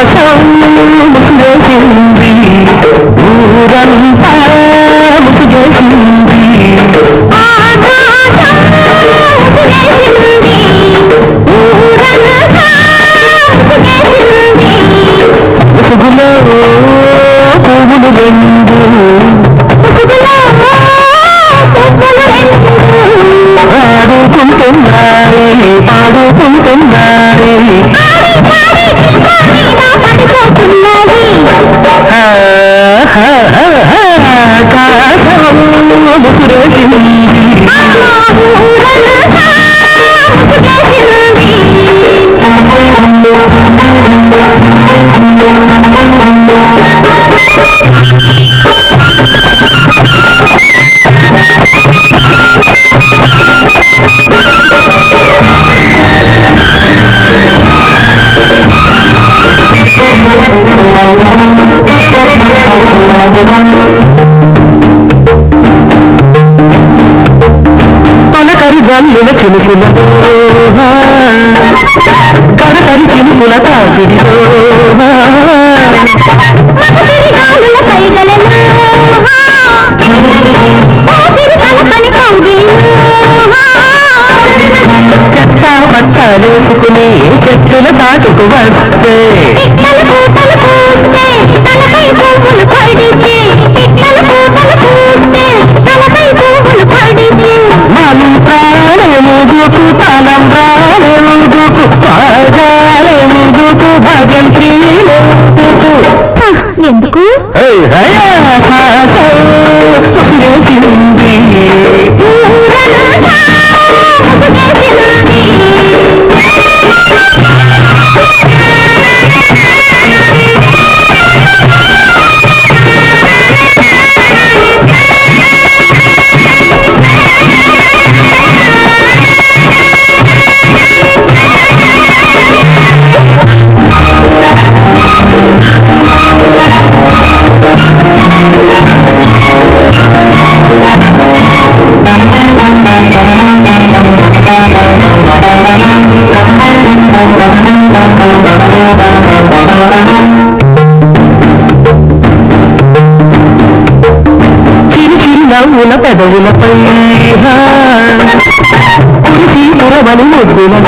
ఆకాశం ముసుగేసింది ఊరంతా ముసుగేసింది ముసుగులో పువ్వులు వెండి తొలకరి జల్లుల చినుకుల కడకరి చినుకుల తాకిడిలో చెత్త పట్ట వేసుకుని చెట్టుల దాటుకు వస్తే காலம் ரா పెదవులపై కురిసి పురవని ముద్దులలో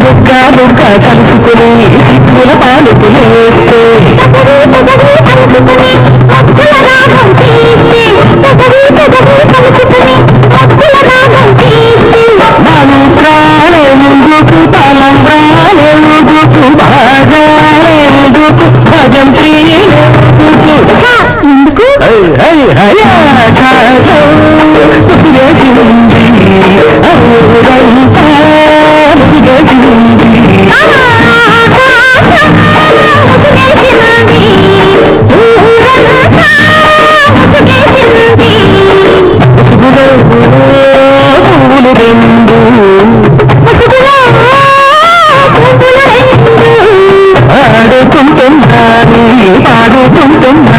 బుక్క బుక్క కలుసుకుని సిక్కుల పాలుకులేస్తే ప్రాణే ముందుకు తలం ప్రాణే ముందుకు ఎందుకు హై హై పాడుకుంటున్నా